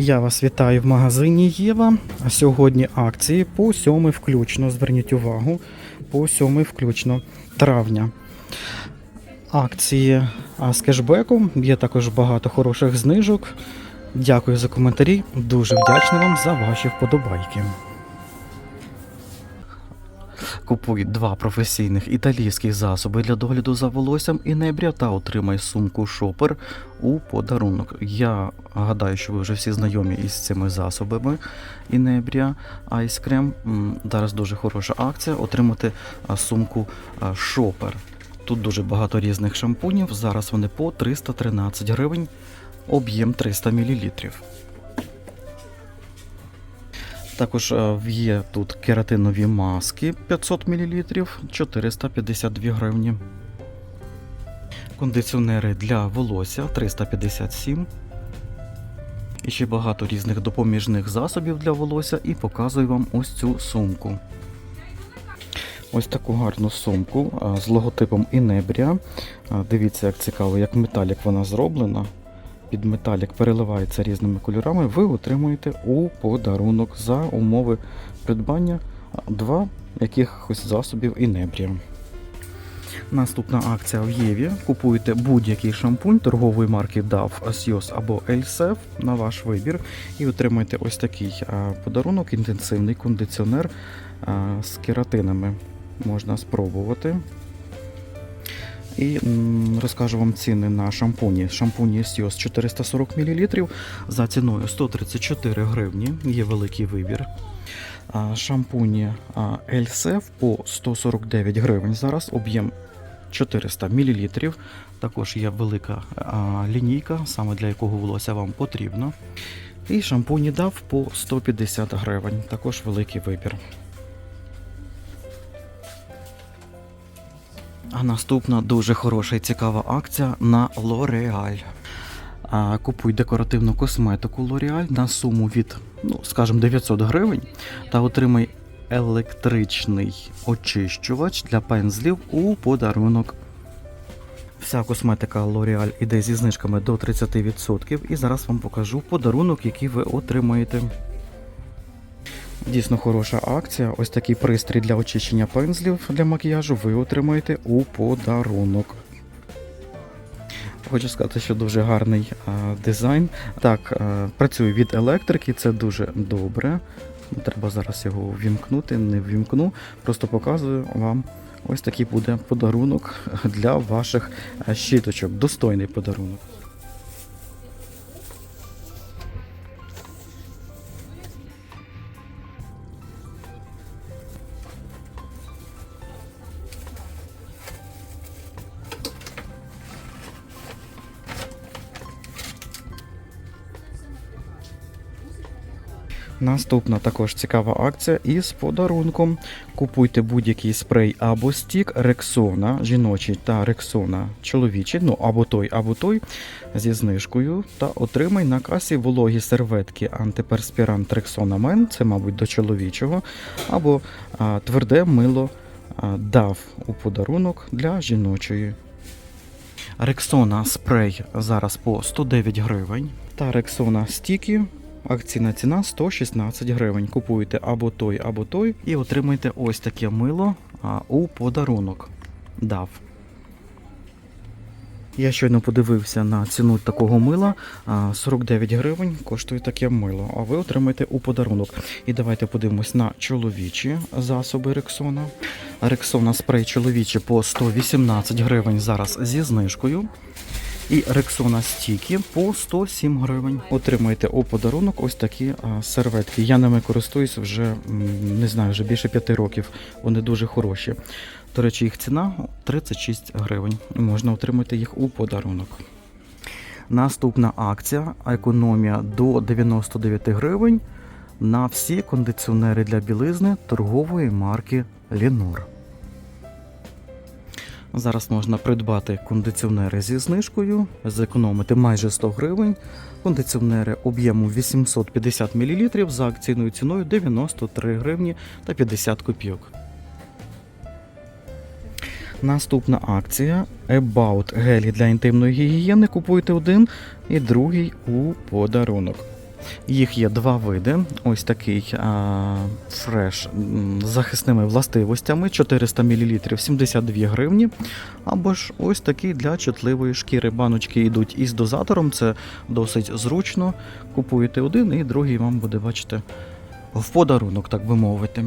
Я вас вітаю в магазині Єва. Сьогодні акції по 7 включно. Зверніть увагу, по 7 включно травня. Акції з кешбеком. Є також багато хороших знижок. Дякую за коментарі. Дуже вдячний вам за ваші вподобайки. Купуй два професійних італійських засоби для догляду за волоссям і небря та отримай сумку шопер у подарунок. Я гадаю, що ви вже всі знайомі із цими засобами інебрія Ice Cream. Зараз дуже хороша акція отримати сумку шопер. Тут дуже багато різних шампунів. Зараз вони по 313 гривень, об'єм 300 мл. Також е, є тут кератинові маски 500 мл 452 гривні. Кондиціонери для волосся 357. І ще багато різних допоміжних засобів для волосся і показую вам ось цю сумку. Ось таку гарну сумку з логотипом Інебрія. А, Дивіться, як цікаво, як металік вона зроблена. Під металік переливається різними кольорами. Ви отримуєте у подарунок за умови придбання два якихось засобів Інебрія. Наступна акція в Єві. Купуєте будь-який шампунь торгової марки DAF, Asios або Elsef на ваш вибір і отримаєте ось такий подарунок, інтенсивний кондиціонер з кератинами. Можна спробувати. І розкажу вам ціни на шампуні. Шампуні Sios 440 мл за ціною 134 гривні. Є великий вибір. Шампуні а, по 149 гривень. Зараз об'єм 400 мл. Також є велика лінійка, саме для якого волосся вам потрібно. І шампуні DAF по 150 гривень. Також великий вибір. А наступна дуже хороша і цікава акція на L'Oreal. Купуй декоративну косметику L'Oreal на суму від, ну, скажімо, 900 гривень та отримай електричний очищувач для пензлів у подарунок. Вся косметика L'Oreal іде зі знижками до 30%, і зараз вам покажу подарунок, який ви отримаєте. Дійсно хороша акція. Ось такий пристрій для очищення пензлів для макіяжу ви отримаєте у подарунок. Хочу сказати, що дуже гарний а, дизайн. Так, а, працює від електрики, це дуже добре. Треба зараз його ввімкнути, не ввімкну. Просто показую вам. Ось такий буде подарунок для ваших а, щіточок. Достойний подарунок. Наступна також цікава акція із подарунком. Купуйте будь-який спрей або стік Рексона жіночий та Рексона чоловічий, ну або той, або той зі знижкою. Та отримай на касі вологі серветки антиперспірант Рексона Мен, це, мабуть, до чоловічого, або а, тверде мило а, дав у подарунок для жіночої. Рексона спрей зараз по 109 гривень. Та Рексона стіки Акційна ціна 116 гривень. Купуєте або той, або той, і отримаєте ось таке мило у подарунок. Дав. Я щойно подивився на ціну такого мила. 49 гривень коштує таке мило, а ви отримаєте у подарунок. І давайте подивимось на чоловічі засоби Рексона. Рексона спрей чоловічі по 118 гривень зараз зі знижкою. І Рексона стіки по 107 гривень. Отримаєте у подарунок ось такі серветки. Я ними користуюсь вже не знаю, вже більше п'яти років. Вони дуже хороші. До речі, їх ціна 36 гривень. Можна отримати їх у подарунок. Наступна акція економія до 99 гривень на всі кондиціонери для білизни торгової марки Lenor. Зараз можна придбати кондиціонери зі знижкою, зекономити майже 100 гривень. Кондиціонери об'єму 850 мл за акційною ціною 93 гривні та 50 копійок. Наступна акція About гелі для інтимної гігієни. Купуйте один і другий у подарунок. Їх є два види. Ось такий а, фреш з захисними властивостями 400 мл 72 гривні. Або ж ось такий для чутливої шкіри. Баночки йдуть із дозатором, це досить зручно. Купуєте один і другий вам буде, бачите, в подарунок, так би мовити.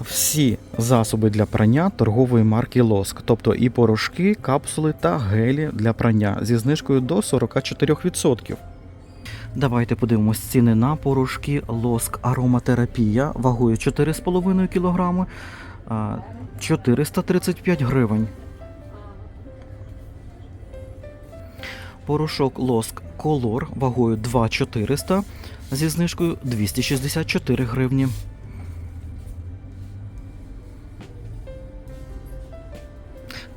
Всі засоби для прання торгової марки Лоск, тобто і порошки, капсули та гелі для прання зі знижкою до 44%. Давайте подивимось ціни на порошки Лоск Ароматерапія вагою 4,5 кг 435 гривень. Порошок Лоск Колор вагою 2,400 зі знижкою 264 гривні.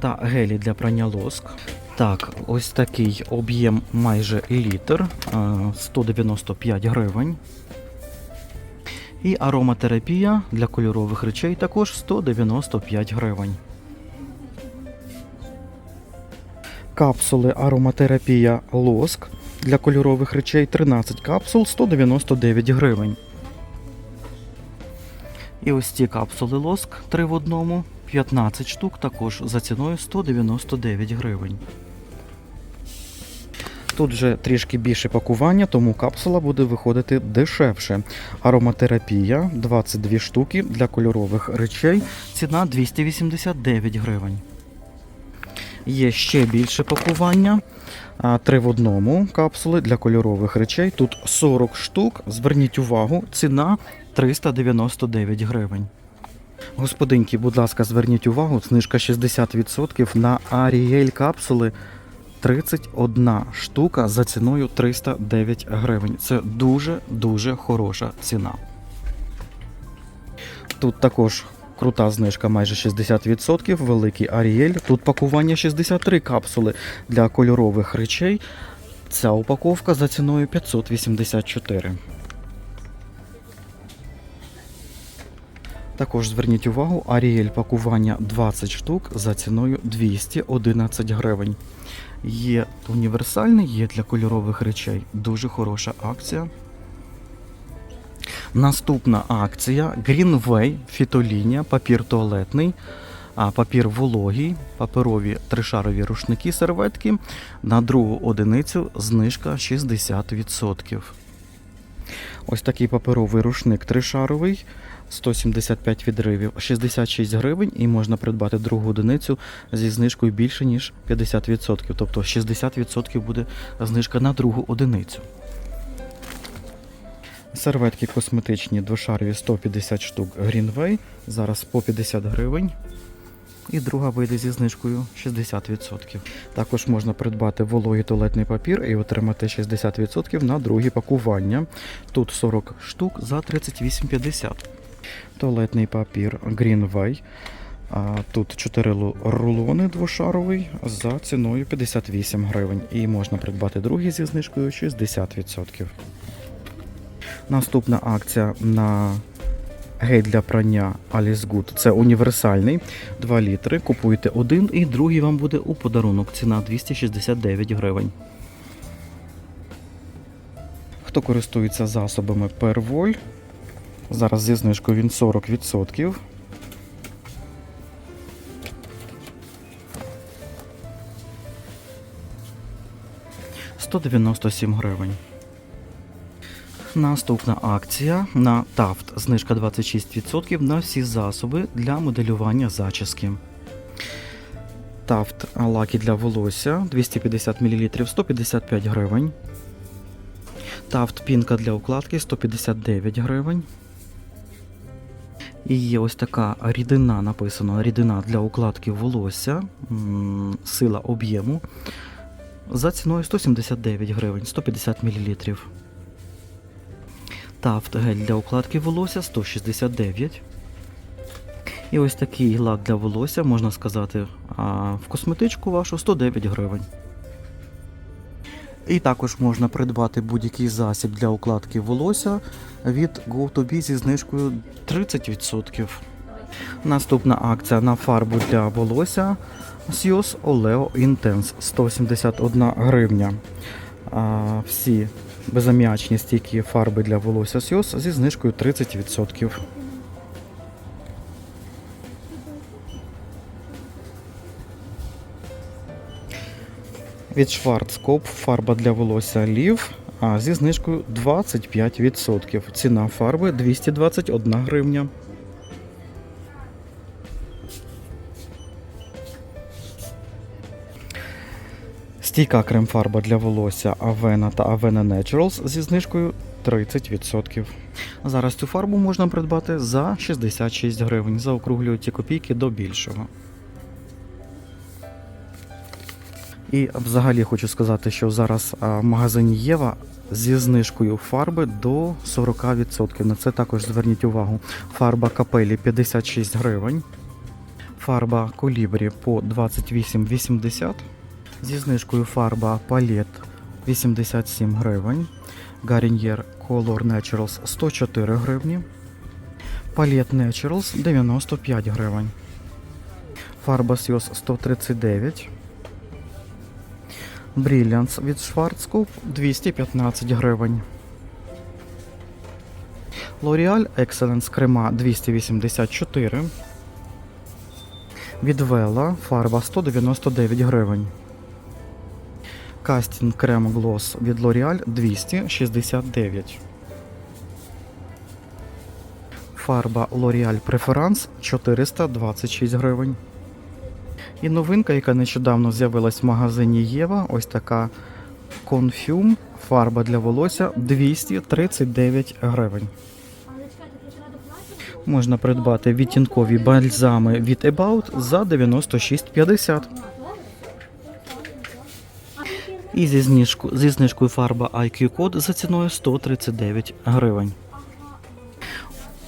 Та гелі для прання лоск. Так, ось такий об'єм майже літр, е, 195 гривень. І ароматерапія для кольорових речей також 195 гривень. Капсули ароматерапія лоск для кольорових речей 13 капсул 199 гривень. І ось ці капсули лоск 3 в одному, 15 штук також за ціною 199 гривень. Тут вже трішки більше пакування, тому капсула буде виходити дешевше. Ароматерапія 22 штуки для кольорових речей. Ціна 289 гривень. Є ще більше пакування. Три в одному капсули для кольорових речей. Тут 40 штук. Зверніть увагу, ціна 399 гривень. Господинки, будь ласка, зверніть увагу, знижка 60% на Аріель капсули 31 штука за ціною 309 гривень. Це дуже-дуже хороша ціна. Тут також крута знижка майже 60%, великий Аріель. Тут пакування 63 капсули для кольорових речей. Ця упаковка за ціною 584. Також зверніть увагу, Аріель пакування 20 штук за ціною 211 гривень. Є універсальний, є для кольорових речей. Дуже хороша акція. Наступна акція Greenway, фітолінія, папір туалетний, папір вологий, паперові тришарові рушники, серветки. На другу одиницю знижка 60%. Ось такий паперовий рушник тришаровий, 175 відривів, 66 гривень, і можна придбати другу одиницю зі знижкою більше, ніж 50%. Тобто 60% буде знижка на другу одиницю. Серветки косметичні двошарові 150 штук Greenway, зараз по 50 гривень. І друга вийде зі знижкою 60%. Також можна придбати вологий туалетний папір і отримати 60% на другі пакування. Тут 40 штук за 38,50. Туалетний папір Greenway. Тут 4 рулони двошаровий за ціною 58 гривень. І можна придбати другий зі знижкою 60%. Наступна акція на гель для прання Alice Good. Це універсальний 2 літри. Купуєте один і другий вам буде у подарунок. Ціна 269 гривень. Хто користується засобами Перволь? Зараз зі знижкою він 40%. «197 гривень. Наступна акція на Тафт. Знижка 26% на всі засоби для моделювання зачіски. Тафт лаки для волосся 250 мл 155 гривень. Тафт пінка для укладки 159 гривень. І є ось така рідина, написано рідина для укладки волосся, сила об'єму. За ціною 179 гривень, 150 мл. Тафт гель для укладки волосся 169. І ось такий лак для волосся, можна сказати, в косметичку вашу 109 гривень. І також можна придбати будь-який засіб для укладки волосся від GoToBee зі знижкою 30%. Наступна акція на фарбу для волосся Sios Oleo Intense 171 гривня. Всі безаміачні стійкі фарби для волосся Сйоз зі знижкою 30%. Від Schwarzkopf фарба для волосся Лів зі знижкою 25%. Ціна фарби 221 гривня. Стійка крем-фарба для волосся Avena та Avena Naturals зі знижкою 30%. Зараз цю фарбу можна придбати за 66 гривень. Заокруглюють ці копійки до більшого. І взагалі хочу сказати, що зараз в магазині Єва зі знижкою фарби до 40%. На це також зверніть увагу. Фарба капелі 56 гривень. Фарба колібрі по 28,80. Зі знижкою фарба палет 87 гривень. Garnier Color Naturals 104 гривні. Палет Naturals 95 гривень. Фарба Сйоз 139. Brilliance від Schwarzkopf 215 гривень. L'Oreal Excellence крема 284. Від Vela фарба 199 гривень. Кастінг крем глос від L'Oreal 269. Фарба L'Oreal Preference 426 гривень. І новинка, яка нещодавно з'явилась в магазині Єва, ось така Confume фарба для волосся 239 гривень. Можна придбати відтінкові бальзами від About за 96,50. І зі, знижку, зі знижкою фарба IQ Code за ціною 139 гривень.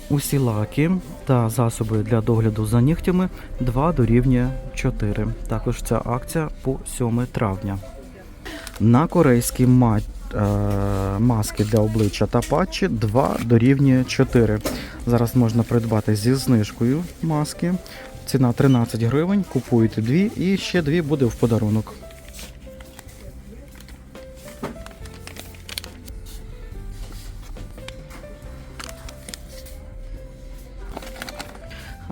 Усі лаки та засоби для догляду за нігтями 2 дорівнює 4. Також ця акція по 7 травня. На корейські ма- е, маски для обличчя та патчі 2 дорівнює 4. Зараз можна придбати зі знижкою маски. Ціна 13 гривень, купуєте дві і ще дві буде в подарунок.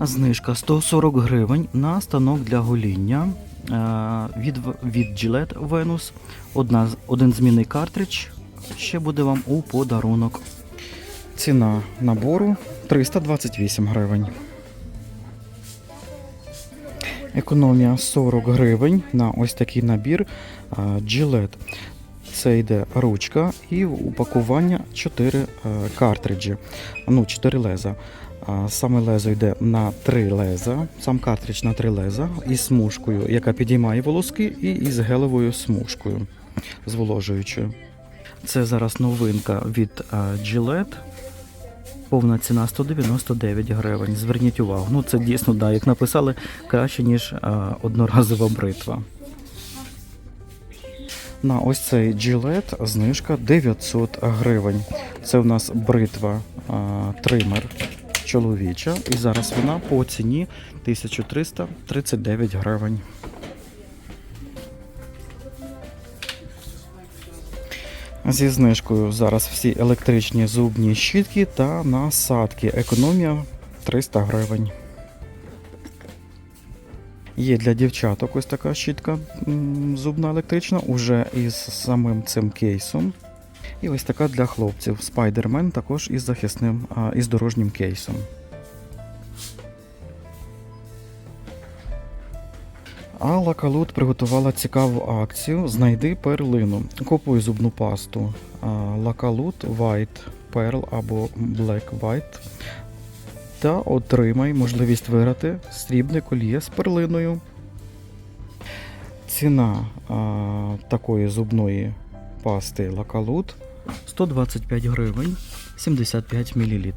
Знижка 140 гривень на станок для гоління е, від, від Gillette Venus. Одна, один змінний картридж ще буде вам у подарунок. Ціна набору 328 гривень. Економія 40 гривень на ось такий набір е, Gillette. Це йде ручка і упакування 4 картриджі, ну 4 леза. Саме лезо йде на 3 леза, сам картридж на 3 леза із смужкою, яка підіймає волоски, і із гелевою смужкою зволожуючою. Це зараз новинка від а, Gillette. Повна ціна 199 гривень. Зверніть увагу. Ну це дійсно, да, як написали, краще, ніж а, одноразова бритва. На ось цей Gillette знижка 900 гривень. Це у нас бритва а, тример чоловіча, і зараз вона по ціні 1339 гривень. Зі знижкою зараз всі електричні зубні щітки та насадки. Економія 300 гривень. Є для дівчаток ось така щітка зубна електрична, уже із самим цим кейсом. І ось така для хлопців. Spider-Man також із захисним, із дорожнім кейсом. А Лакалут приготувала цікаву акцію Знайди перлину. Купуй зубну пасту Лакалут White Pearl або Black White та отримай можливість виграти срібне коліє з перлиною. Ціна а, такої зубної пасти Лакалут 125 гривень 75 мл.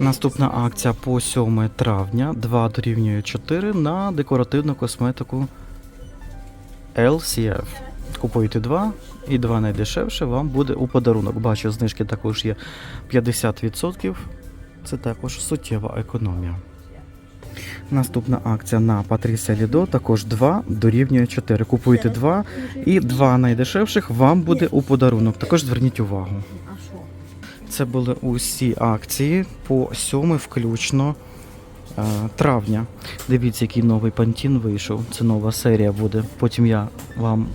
Наступна акція по 7 травня 2 дорівнює 4 на декоративну косметику LCF. Купуєте 2 і 2 найдешевше вам буде у подарунок. Бачу, знижки також є 50%. Це також суттєва економія. Наступна акція на Патрісія Лідо також 2 дорівнює 4. Купуйте 2 і 2 найдешевших вам буде у подарунок. Також зверніть увагу. Це були усі акції по 7 включно е, травня. Дивіться, який новий пантін вийшов. Це нова серія буде. Потім я вам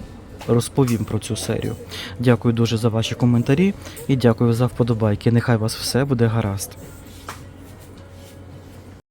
розповім про цю серію. Дякую дуже за ваші коментарі і дякую за вподобайки. Нехай вас все буде гаразд.